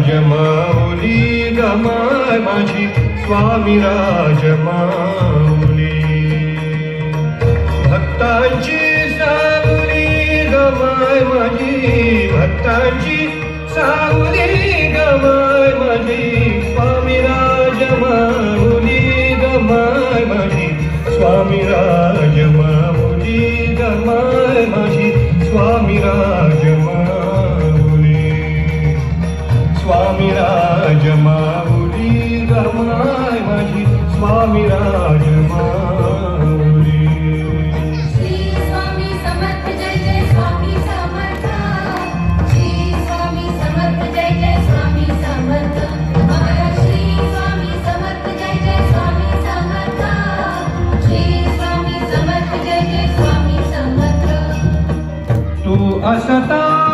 राज माऊली गमाय माझी स्वामी राज माऊली भक्तांची सावली गमाय माझी भक्तांची सावली गमाय माझी स्वामी राज माऊली गमाय माझी स्वामी राज माऊली गमाय माझी स्वामी राज स्वामी राज माऊली गमाय माझी स्वामी राज माऊली तू असता